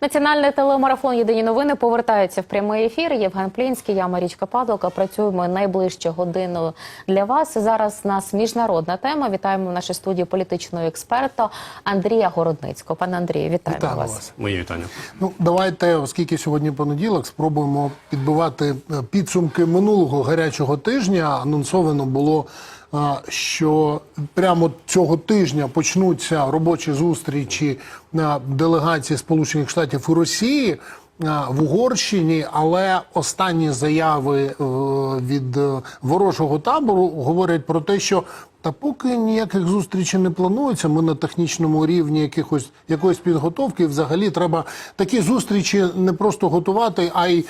Національний телемарафон Єдині новини повертається в прямий ефір. Євген Плінський, я Марічка Падалка. Працюємо найближче годину для вас. Зараз у нас міжнародна тема. Вітаємо в нашій студії політичного експерта Андрія Городницького. Пане Андрію, вітаємо Вітаємо вас. вас. Мої вітання. Ну, давайте, оскільки сьогодні понеділок, спробуємо підбивати е, підсумки минулого гарячого тижня. Анонсовано було, що прямо цього тижня почнуться робочі зустрічі делегації Сполучених Штатів і Росії. В Угорщині, але останні заяви е, від е, ворожого табору говорять про те, що та поки ніяких зустрічей не планується, ми на технічному рівні якихось якоїсь підготовки. Взагалі треба такі зустрічі не просто готувати, а й е,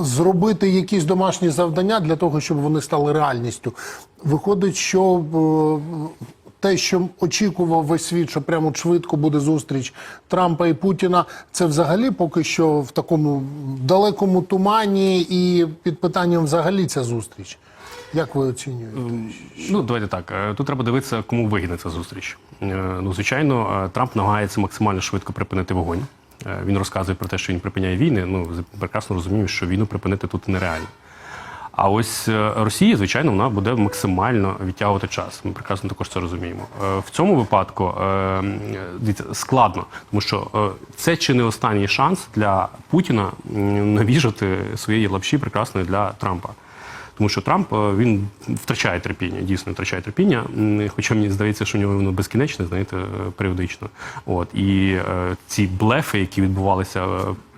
зробити якісь домашні завдання для того, щоб вони стали реальністю. Виходить, що е, те, що очікував весь світ, що прямо швидко буде зустріч Трампа і Путіна, це взагалі поки що в такому далекому тумані і під питанням взагалі ця зустріч. Як ви оцінюєте? Ну, давайте так. е, Тут треба дивитися, кому вигідна ця зустріч. Е, Ну, звичайно, е, Трамп намагається максимально швидко припинити вогонь. Він розказує про те, що він припиняє війни. Ну, прекрасно розуміємо, що війну припинити тут нереально. А ось Росія, звичайно, вона буде максимально відтягувати час. Ми прекрасно також це розуміємо. В цьому випадку складно, тому що це чи не останній шанс для Путіна навіжати своєї лапші прекрасної для Трампа. Тому що Трамп е, він втрачає терпіння, дійсно втрачає терпіння. Хоча мені здається, що в нього воно безкінечне, знаєте, е, періодично. От і е, ці блефи, які відбувалися.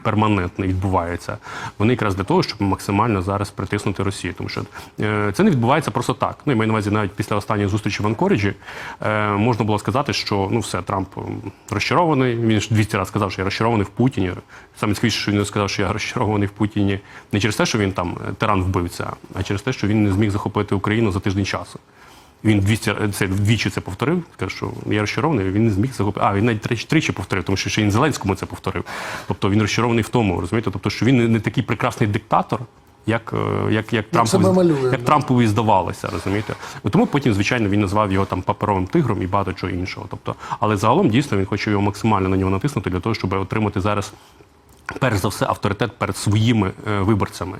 Перманентно відбуваються. Вони якраз для того, щоб максимально зараз притиснути Росію. Тому що е, це не відбувається просто так. Ну і маю на увазі навіть після останньої зустрічі в Анкоріджі е, можна було сказати, що ну все, Трамп розчарований. Він ж 200 разів сказав, що я розчарований в Путіні. Саме цікавіше, що він сказав, що я розчарований в Путіні не через те, що він там е, тиран вбивця, а через те, що він не зміг захопити Україну за тиждень часу. Він 200, це двічі це повторив. Каже, що я розчарований, він не зміг захопити. А він навіть тричі, тричі повторив, тому що ще він Зеленському це повторив. Тобто він розчарований в тому, розумієте? Тобто, що він не, такий прекрасний диктатор, як, е, як, як, Трампові, малює, як да. Трампові здавалося, розумієте? Тому потім, звичайно, він назвав його там паперовим тигром і багато чого іншого. Тобто, але загалом дійсно він хоче його максимально на нього натиснути для того, щоб отримати зараз перш за все авторитет перед своїми е, виборцями.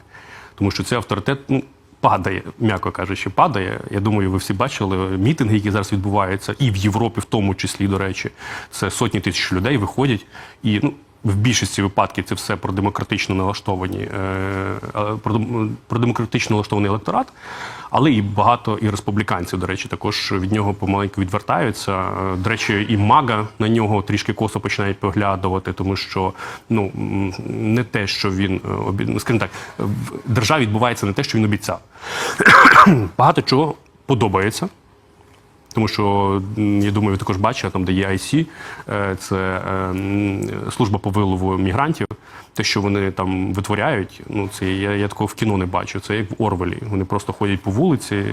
Тому що цей авторитет ну, падає, м'яко кажучи, падає. Я думаю, ви всі бачили мітинги, які зараз відбуваються, і в Європі, в тому числі, до речі, це сотні тисяч людей виходять і ну. В більшості випадків це все про демократично налаштовані е, е, про, демократично налаштований електорат, але і багато і республіканців, до речі, також від нього помаленьку відвертаються. Е, До речі, і мага на нього трішки косо починають поглядувати, тому що ну не те, що він ну, скажімо так, в державі відбувається не те, що він обіцяв. Багато чого подобається. Тому що я думаю, ви також бачили, там де є IC, е, це е, служба по вилову мігрантів. Те, що вони там витворяють, ну це я, я такого в кіно не бачу. Це як в Орвелі. Вони просто ходять по вулиці,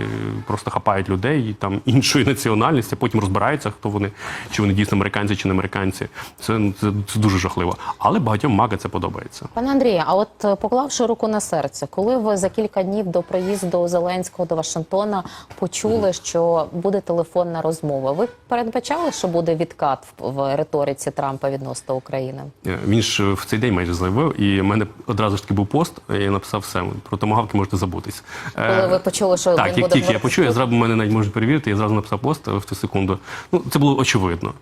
просто хапають людей там іншої національності, потім розбираються, хто вони, чи вони дійсно американці, чи не американці. Це, це, це дуже жахливо. Але багатьом мага це подобається. Пане Андрію, а от е, поклавши руку на серце, коли ви за кілька днів до приїзду Зеленського до Вашингтона почули, що буде телефонна розмова, ви передбачали, що буде відкат в, риториці Трампа відносно України? Е, Він ж в цей день майже заявив, і в мене одразу ж таки був пост. і Я написав все. Про томагавки можете забутись. Е, Коли ви почули, що так, він як буде тільки я почув, я зразу мене навіть можуть перевірити. Я зразу написав пост в цю секунду. Ну це було очевидно.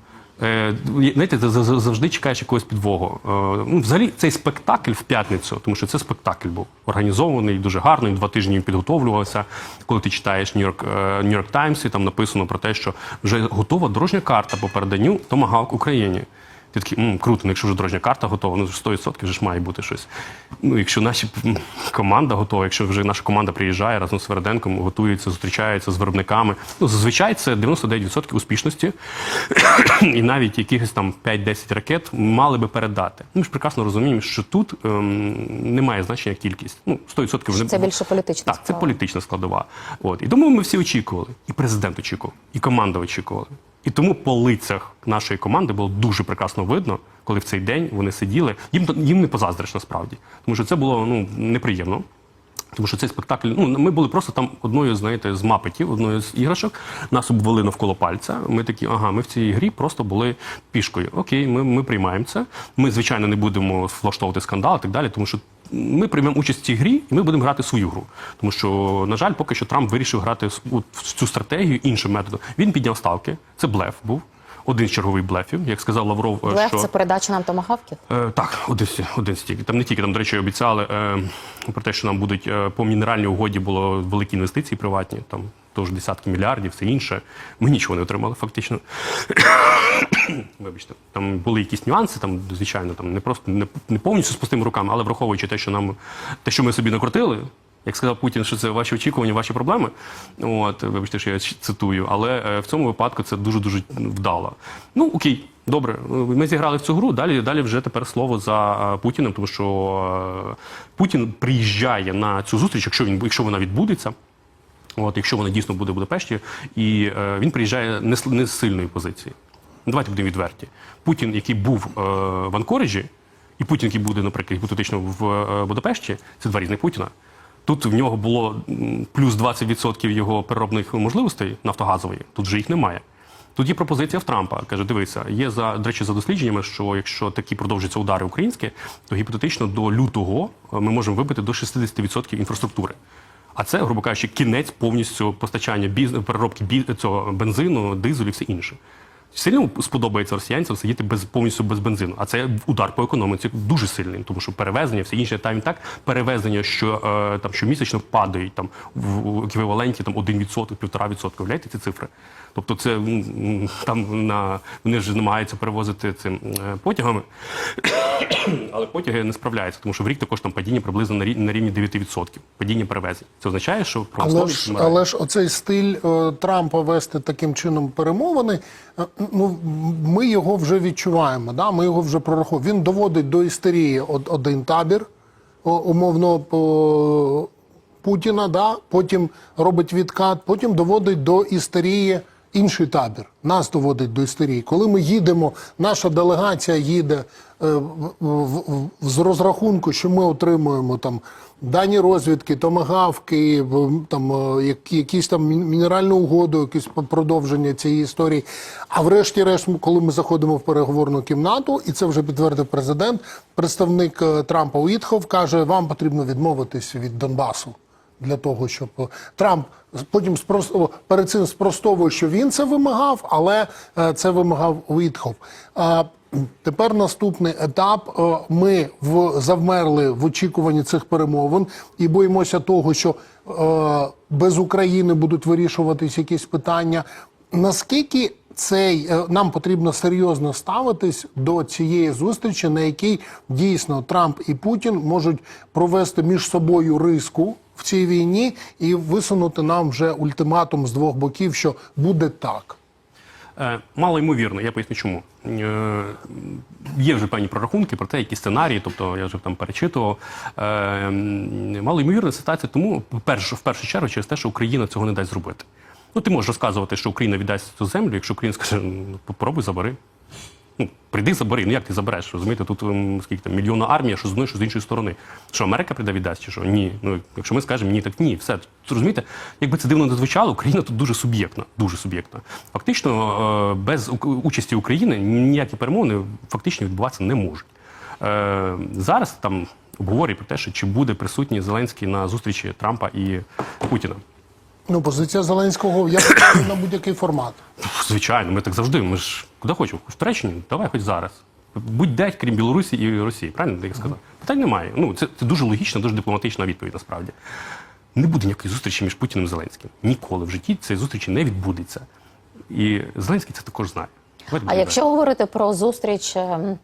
Е, знаєте, ти зав- зав- завжди чекаєш якогось підвогу. Е, ну, взагалі, цей спектакль в п'ятницю, тому що це спектакль був організований, дуже гарно. Два тижні він підготовлювався. Коли ти читаєш е, Нью-Йорк Таймс, і там написано про те, що вже готова дорожня карта по переданню Томагавк Україні. Ти такий, «М, круто, ну якщо вже дорожня карта готова, ну 100% вже ж має бути щось. Ну, якщо наша команда готова, якщо вже наша команда приїжджає разом з Сверденком, готується, зустрічається з виробниками. Ну, зазвичай це 99% успішності. І навіть якихось там 5-10 ракет мали би передати. Ми ж прекрасно розуміємо, що тут ем, немає значення кількість. Ну, 100% вони Це більше політична так, це справа. політична складова. От і тому ми всі очікували, і президент очікував, і команда очікувала. І тому по лицях нашої команди було дуже прекрасно видно, коли в цей день вони сиділи. Їм їм не позаздриш насправді, тому що це було ну неприємно. Тому що цей спектакль, ну ми були просто там одною, знаєте, з мапетів, одною з іграшок. Нас обвели навколо пальця. Ми такі, ага, ми в цій грі просто були пішкою. Окей, ми, ми приймаємо це. Ми, звичайно, не будемо влаштовувати скандал і так далі, тому що ми приймемо участь в цій грі, і ми будемо грати свою гру. Тому що, на жаль, поки що Трамп вирішив грати в цю стратегію іншим методом. Він підняв ставки. Це блеф був. Один з чергових блефів, як сказав Лавров, е, Лев, що це передача нам томагавків? Е, так, один, один стільки. Там не тільки там, до речі, обіцяли е, про те, що нам будуть е, по мінеральній угоді було великі інвестиції приватні, там теж десятки мільярдів, все інше. Ми нічого не отримали, фактично. Вибачте, там були якісь нюанси, там, звичайно, там не просто не, не повністю з пустими руками, але враховуючи те, що нам те, що ми собі накрутили. Як сказав Путін, що це ваші очікування, ваші проблеми. От, вибачте, що я цитую, але е, в цьому випадку це дуже дуже вдало. Ну окей, добре. Ми зіграли в цю гру. Далі далі вже тепер слово за е, Путіним, тому що е, Путін приїжджає на цю зустріч, якщо він якщо вона відбудеться. От, якщо вона дійсно буде в Будапешті, і е, він приїжджає не, з- не з сильної позиції. Давайте будемо відверті. Путін, який був е, в Анкориджі, і Путін, який буде, наприклад, гіпотетично в е, Будапешті, це два різних Путіна. Тут в нього було плюс 20% його переробних можливостей нафтогазової, тут же їх немає. Тут є пропозиція в Трампа. Каже, дивися, є за до речі, за дослідженнями, що якщо такі продовжаться удари українські, то гіпотетично до лютого е, ми можемо вибити до 60% інфраструктури. А це, грубо кажучи, кінець повністю постачання біз... переробки бі... цього бензину, дизелю і все інше. Сильно сподобається росіянцям сидіти без повністю без бензину. А це удар по економіці дуже сильний, тому що перевезення, все інше там і так перевезення, що е, там щомісячно падають там в еквіваленті там 1%, 1,5%. Уявляєте ці цифри? Тобто, це там на вони ж намагаються перевозити цим е, потягами, але потяги не справляються, тому що в рік також там падіння приблизно на рі- на рівні 9%. Падіння перевезень. Це означає, що Але ж, але ж оцей стиль е, Трампа вести таким чином перемовини, е, ну ми його вже відчуваємо. Да? Ми його вже прораховуємо. Він доводить до істерії од- один табір, умовно Путіна, да? потім робить відкат, потім доводить до істерії інший табір. Нас доводить до істерії. Коли ми їдемо, наша делегація їде з розрахунку, що ми отримуємо там дані розвідки, томагавки, там е, якісь там мінеральну угоду, якісь продовження цієї історії. А врешті-решт, коли ми заходимо в переговорну кімнату, і це вже підтвердив президент, представник е, Трампа Уітхов каже: вам потрібно відмовитись від Донбасу для того, щоб е, Трамп потім спрос- перед цим спростовує, що він це вимагав, але е, це вимагав Уітхов. Тепер наступний етап. Е, Ми в завмерли в очікуванні цих перемовин і боїмося того, що е, без України будуть вирішуватись якісь питання. Наскільки цей е, нам потрібно серйозно ставитись до цієї зустрічі, на якій дійсно Трамп і Путін можуть провести між собою риску в цій війні і висунути нам вже ультиматум з двох боків, що буде так. Е, Мало ймовірно, я поясню чому. Е, Є вже певні прорахунки про те, які сценарії, тобто я вже там перечитував. Е, Мало ймовірна ситуація, тому в першу чергу через те, що Україна цього не дасть зробити. Ну, ти можеш розказувати, що Україна віддасть цю землю, якщо Україна скаже, ну, попробуй забери. Ну, прийди, забери. Ну як ти забереш? Розумієте, тут ем, скільки там мільйонна армія, що з одної, що з іншої сторони. Що Америка прийде віддасть, чи що? Ні. Ну якщо ми скажемо ні, так ні, все. Розумієте, якби це дивно не звучало, Україна тут дуже суб'єктна, дуже суб'єктна. Фактично, е, без участі України ніякі перемовини фактично відбуватися не можуть. Е, Зараз там обговорюють про те, що чи буде присутній Зеленський на зустрічі Трампа і Путіна. Ну, позиція Зеленського я на будь-який формат. Звичайно, ми так завжди. Ми ж куди хочемо? В Туреччині? Давай хоч зараз. Будь-де, крім Білорусі і Росії. Правильно я сказав? Питань немає. Ну це, це дуже логічна, дуже дипломатична відповідь. Насправді не буде ніякої зустрічі між Путіним і Зеленським. Ніколи в житті цієї зустрічі не відбудеться. І Зеленський це також знає. Давайте А якщо говорити про зустріч ем,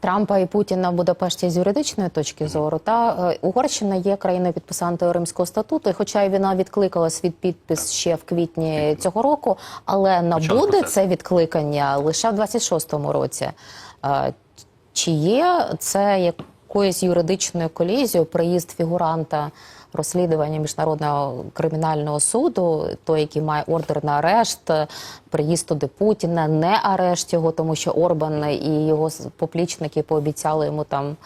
Трампа і Путіна в Будапешті з юридичної точки зору, та е, Угорщина є країною підписантою Римського статуту, і хоча й вона відкликала свій підпис ще в квітні цього року, але набуде це відкликання лише в 26-му році. Е, Чи є це якоюсь юридичною колізією приїзд фігуранта розслідування міжнародного кримінального суду, той, який має ордер на арешт, приїзд туди Путіна, не арешт його, тому що Орбан і його поплічники пообіцяли йому там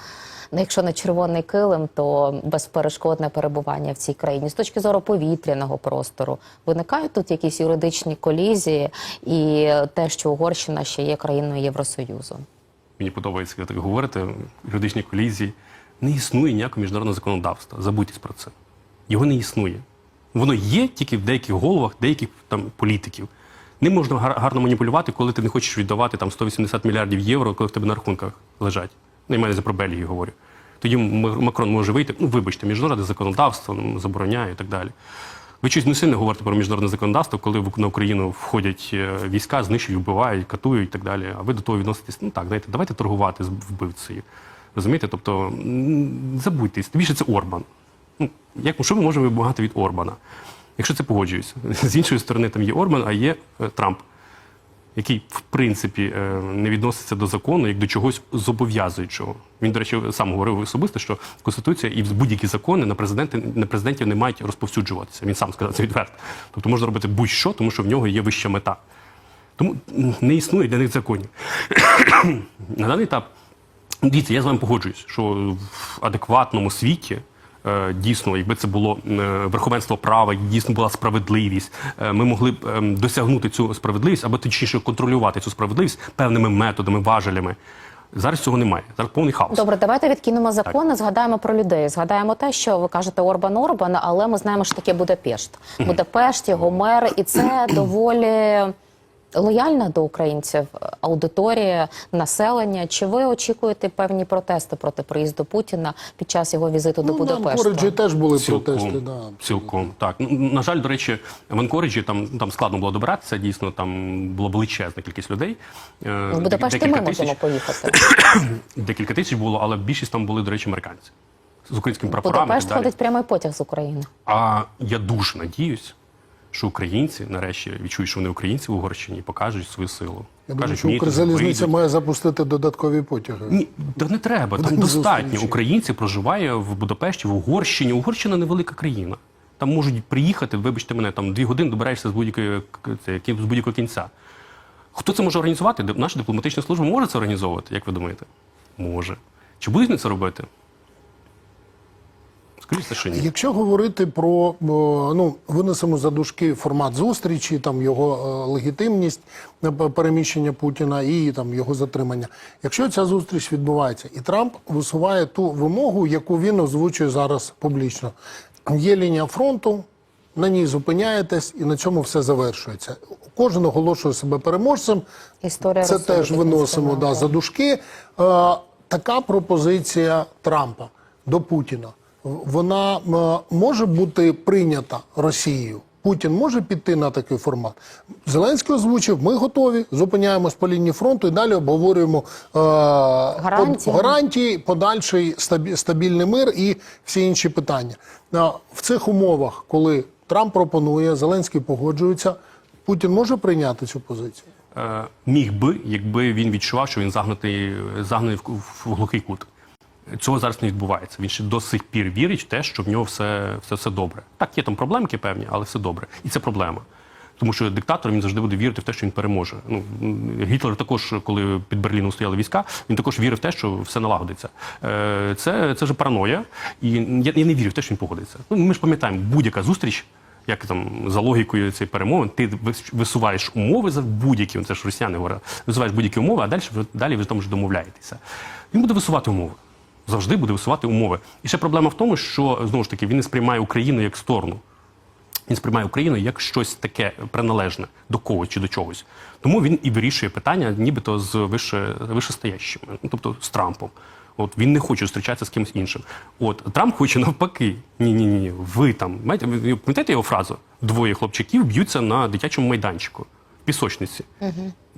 ну, якщо не червоний килим, то безперешкодне перебування в цій країні. З точки зору повітряного простору виникають тут якісь юридичні колізії і те, що Угорщина ще є країною Євросоюзу. Мені подобається, так говорите, юридичні колізії. Не існує ніякого міжнародного законодавства. Забудьтесь про це. Його не існує. Воно є тільки в деяких головах деяких там політиків. Ним можна гарно маніпулювати, коли ти не хочеш віддавати там 180 мільярдів євро, коли в тебе на рахунках лежать. Ну, я мене за про Бельгію говорю. Тоді Макрон може вийти, ну вибачте, міжнародне законодавство ну, забороняє і так далі. Ви щось не сильно говорите про міжнародне законодавство, коли на Україну входять е, війська, знищують, вбивають, катують і так далі. А ви до того відноситесь, ну так, знаєте, давайте торгувати з вбивцею. Розумієте? Тобто забудьтесь, тим більше це Орбан. Ну, як, що ми можемо вимагати від Орбана? Якщо це погоджуюся. З іншої сторони, там є Орбан, а є е, Трамп, який, в принципі, е, не відноситься до закону як до чогось зобов'язуючого. Він, до речі, сам говорив особисто, що Конституція і будь-які закони на президенти на президентів не мають розповсюджуватися. Він сам сказав це відверто. Тобто можна робити будь-що, тому що в нього є вища мета. Тому не існує для них законів. на даний етап Дивіться, я з вами погоджуюсь, що в адекватному світі. е, Дійсно, якби це було е, верховенство права, дійсно була справедливість, е, ми могли б ем, досягнути цю справедливість або точніше контролювати цю справедливість певними методами, важелями. Зараз цього немає. Зараз повний хаос. Добре, давайте відкинемо закони, згадаємо про людей. Згадаємо те, що ви кажете Орбан Орбан, але ми знаємо, що таке Будапешт. Будапешт, його мер, і це доволі лояльна до українців аудиторія, населення. Чи ви очікуєте певні протести проти приїзду Путіна під час його візиту до Ну, на Будапешта? Анкориджі теж були Цілком, протести. Да. цілком так. Ну, На жаль, до речі, в Анкориджі там, там складно було добиратися. Дійсно, там була величезна кількість людей. Е, В Будапешт і декілька ми тисяч. можемо поїхати. Декілька тисяч було, але більшість там були, до речі, американці з українськими прапорами. Будапешт ходить прямий потяг з України. А я дуже надіюсь, що українці нарешті відчують, що вони українці в Угорщині покажуть свою силу. Я думаю, що Укрзалізниця має запустити додаткові потяги. Ні, та не треба. Там достатньо українців проживає в Будапешті, в Угорщині. Угорщина невелика країна. Там можуть приїхати, вибачте мене, там дві години добираєшся з будь-якої к- з будь-якого кінця. Хто це може організувати? Наша дипломатична служба може це організовувати, як ви думаєте? Може. Чи будуть вони це робити? Скоріше, що ні. Якщо говорити про ну винесемо за дужки формат зустрічі, там його е, легітимність е, переміщення Путіна і там його затримання. Якщо ця зустріч відбувається, і Трамп висуває ту вимогу, яку він озвучує зараз публічно, є лінія фронту. На ній зупиняєтесь, і на цьому все завершується. Кожен оголошує себе переможцем. Історія Це теж виносимо да, за дужки. Е, така пропозиція Трампа до Путіна. Вона е, може бути прийнята Росією. Путін може піти на такий формат. Зеленський озвучив, ми готові, зупиняємось по лінії фронту і далі обговорюємо е, Гарантії. под- гарантії, подальший стабільний мир і всі інші питання. Е, В цих умовах, коли Трамп пропонує, Зеленський погоджується, Путін може прийняти цю позицію. Е, міг би, якби він відчував, що він загнутий, загнаний в, в глухий кут. Цього зараз не відбувається. Він ще до сих пір вірить в те, що в нього все, все, все добре. Так, є там проблемки певні, але все добре. І це проблема. Тому що диктатор він завжди буде вірити в те, що він переможе. Ну Гітлер також, коли під Берліном стояли війська, він також вірив в те, що все налагодиться. Е, Це, це вже параноя, і я, я не вірю в те, що він погодиться. Ну, ми ж пам'ятаємо, будь-яка зустріч як там за логікою цієї перемовин, ти вис- висуваєш умови за будь-які, це ж росіяни говорять, висуваєш будь-які умови, а далі далі ви там вже домовляєтеся. Він буде висувати умови. Завжди буде висувати умови. І ще проблема в тому, що знову ж таки він не сприймає Україну як сторону. Він сприймає Україну як щось таке приналежне до когось чи до чогось. Тому він і вирішує питання, нібито з вище, вищестоящими, ну, тобто з Трампом. От він не хоче зустрічатися з кимось іншим. От Трамп хоче навпаки. Ні, ні, ні. Ви там пам'ятаєте його фразу? Двоє хлопчиків б'ються на дитячому майданчику пісочниці.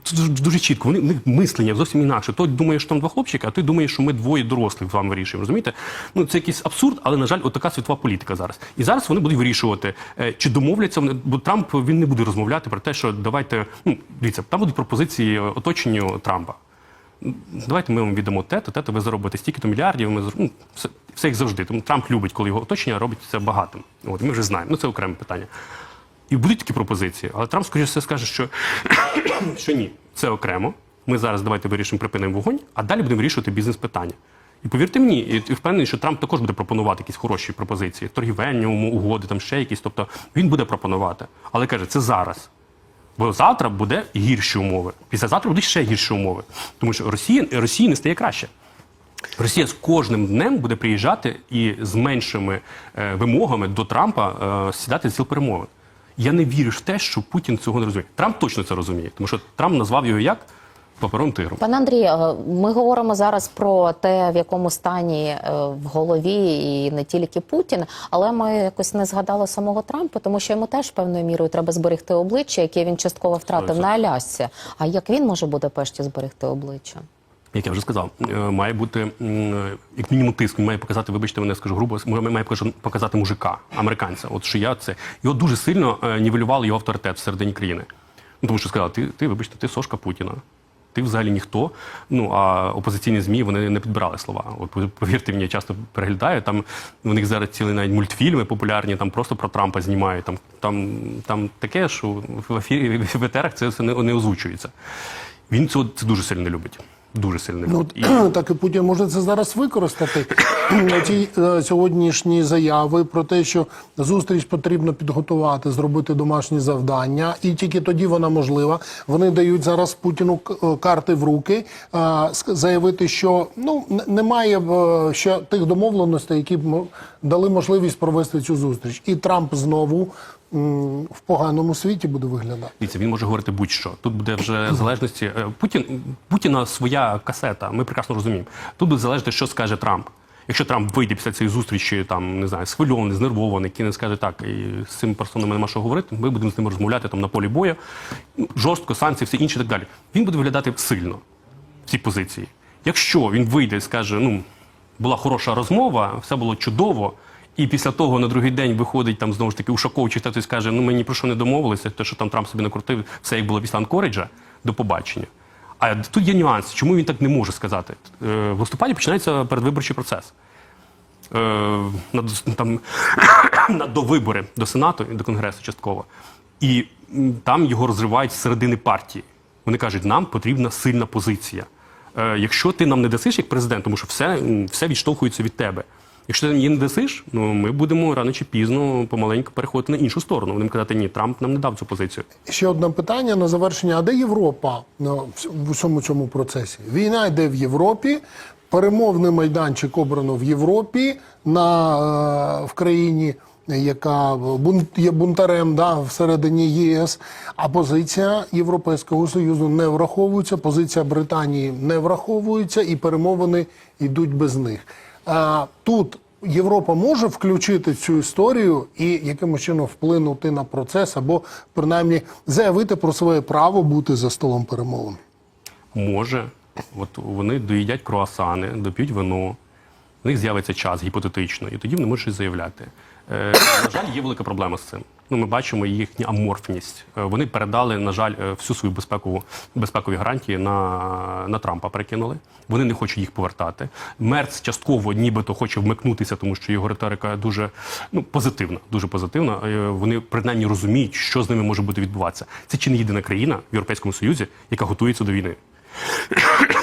Це дуже, чітко. Вони в них мислення зовсім інакше. Той думає, що там два хлопчики, а той думає, що ми двоє дорослих з вами вирішуємо. Розумієте? Ну це якийсь абсурд, але на жаль, от така світова політика зараз. І зараз вони будуть вирішувати, е, чи домовляться вони, бо Трамп він не буде розмовляти про те, що давайте. Ну дивіться, там будуть пропозиції оточенню Трампа. Давайте ми вам віддамо те-то, те-то, ви заробите стільки-то мільярдів. Ми ну, все, все як завжди. Тому Трамп любить, коли його оточення робить це багатим. От ми вже знаємо. Ну це окреме питання. І будуть такі пропозиції, але Трамп, скоріше все, скаже, що, що ні, це окремо. Ми зараз давайте вирішимо припинимо вогонь, а далі будемо вирішувати бізнес-питання. І повірте мені, і впевнений, що Трамп також буде пропонувати якісь хороші пропозиції, торгівельні угоди, там ще якісь. Тобто він буде пропонувати. Але каже, це зараз. Бо завтра буде гірші умови. Післязавтра будуть ще гірші умови. Тому що Росія, Росії не стає краще. Росія з кожним днем буде приїжджати і з меншими е, вимогами до Трампа е, сідати з ціл перемовин. Я не вірю в те, що Путін цього не розуміє. Трамп точно це розуміє, тому що Трамп назвав його як паперовим тигром. Пане Андрій, е, ми говоримо зараз про те, в якому стані е, в голові і не тільки Путін, але ми якось не згадали самого Трампа, тому що йому теж певною мірою треба зберегти обличчя, яке він частково втратив на Алясці. А як він може в Будапешті зберегти обличчя? Як я вже сказав, е, має бути як мінімум тиск. Має показати, вибачте, мене скажу грубо, має показати мужика, американця. От що я це його дуже сильно е, нівелювали його авторитет всередині країни. Ну тому що сказали, ти, ти вибачте, ти сошка Путіна. Ти взагалі ніхто. Ну а опозиційні змі вони не підбирали слова. От повірте мені, я часто переглядаю. Там у них зараз цілі навіть мультфільми популярні, там просто про Трампа знімають. Там там, там таке, що в ефірі в етерах це не, не озвучується. Він цього це дуже сильно любить. Дуже сильно не Ну. І- так і Путін може це зараз використати. Ті е, сьогоднішні заяви про те, що зустріч потрібно підготувати, зробити домашні завдання, і тільки тоді вона можлива. Вони дають зараз Путіну е, карти в руки, е, заявити, що ну немає ще тих домовленостей, які б дали можливість провести цю зустріч. І Трамп знову в поганому світі буде виглядати. Дивіться, він може говорити будь-що. Тут буде вже залежності. е, Путін Путіна своя касета. Ми прекрасно розуміємо. Тут буде залежати, що скаже Трамп. Якщо Трамп вийде після цієї зустрічі, там не знаю, схвильований, знервований, який не скаже так, і з цим персонами нема що говорити. Ми будемо з ним розмовляти там на полі бою, ну, жорстко, санкції, все інше і так далі. Він буде виглядати сильно в цій позиції. Якщо він вийде і скаже, ну була хороша розмова, все було чудово. І після того на другий день виходить там знову ж таки Ушаков чи хтось скаже, ну ми ні про що не домовилися, те, що там Трамп собі накрутив, все як було після Анкориджа, до побачення. А тут є нюанс, чому він так не може сказати. Е, В листопаді починається передвиборчий процес. Е, на, там, на довибори до Сенату і до Конгресу частково. І там його розривають з середини партії. Вони кажуть, нам потрібна сильна позиція. Е, якщо ти нам не дасиш як президент, тому що все, все відштовхується від тебе. Якщо ти її не дасиш, ну ми будемо рано чи пізно помаленьку переходити на іншу сторону. Вони казати, ні, Трамп нам не дав цю позицію. Ще одне питання на завершення. А де Європа в усьому цьому процесі? Війна йде в Європі. Перемовний майданчик обрано в Європі на, е, в країні, яка є бунтарем да, всередині ЄС. А позиція Європейського Союзу не враховується, позиція Британії не враховується, і перемовини йдуть без них. А, тут Європа може включити цю історію і якимось чином вплинути на процес, або принаймні заявити про своє право бути за столом перемовин. Може, от вони доїдять круасани, доп'ють вино, в них з'явиться час гіпотетично, і тоді вони можуть щось заявляти. Е, на жаль, є велика проблема з цим. Ну, ми бачимо їхню аморфність. Е, вони передали, на жаль, е, всю свою безпекову безпекові гарантії на, на Трампа перекинули. Вони не хочуть їх повертати. Мерц частково нібито хоче вмикнутися, тому що його риторика дуже ну, позитивна. Дуже позитивна. Вони принаймні розуміють, що з ними може бути відбуватися. Це чи не єдина країна в Європейському Союзі, яка готується до війни.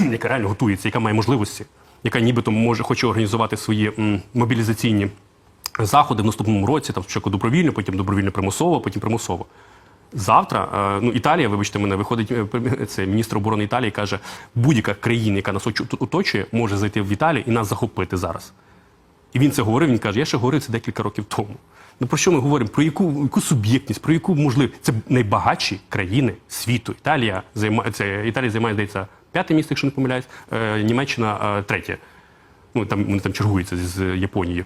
яка реально готується, яка має можливості, яка нібито може хоче організувати свої м, мобілізаційні заходи в наступному році, там спочатку добровільно, потім добровільно примусово, потім примусово. Завтра, е, ну Італія, вибачте мене, виходить е, це міністр оборони Італії, каже, будь-яка країна, яка нас оточує, може зайти в Італію і нас захопити зараз. І він це говорив. Він каже: я ще говорив це декілька років тому. Ну про що ми говоримо? Про яку, яку суб'єктність, про яку можливість? Це найбагатші країни світу. Італія займає це Італія займає, здається, п'яте місце, якщо не помиляюсь, е, Німеччина е, третє. Ну там вони там чергуються з Японією.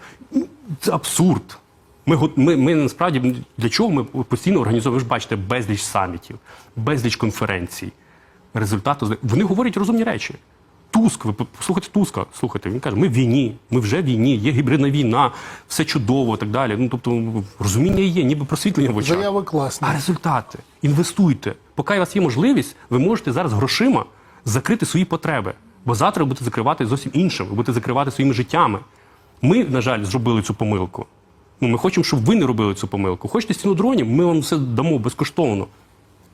Це абсурд. Ми, ми, ми насправді для чого ми постійно організовуємо? Ви ж бачите, безліч самітів, безліч конференцій. Результату вони говорять розумні речі. Туск, ви послухайте Туска. Слухайте, він каже, ми в війні, ми вже в війні, є гібридна війна, все чудово і так далі. Ну тобто розуміння є, ніби просвітлення в очах. Заяви класні. А результати? Інвестуйте. Поки у вас є можливість, ви можете зараз грошима закрити свої потреби. Бо завтра ви будете закривати зовсім іншим, ви будете закривати своїми життями. Ми, на жаль, зробили цю помилку. Ну, ми хочемо, щоб ви не робили цю помилку. Хочете стіну дронів, ми вам все дамо безкоштовно.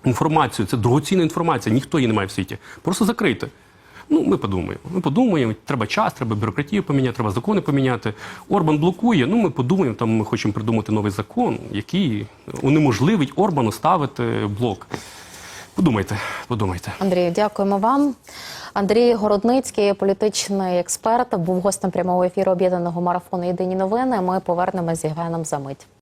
Інформацію, це дорогоцінна інформація, ніхто її не має в світі. Просто закрийте. Ну, ми подумаємо. Ми подумаємо, треба час, треба бюрократію поміняти, треба закони поміняти. Орбан блокує. Ну, ми подумаємо, там ми хочемо придумати новий закон, який унеможливить Орбану ставити блок. Подумайте, подумайте. Андрію, дякуємо вам. Андрій Городницький, політичний експерт, був гостем прямого ефіру об'єднаного марафону Єдині новини. Ми повернемось з Євгеном за мить.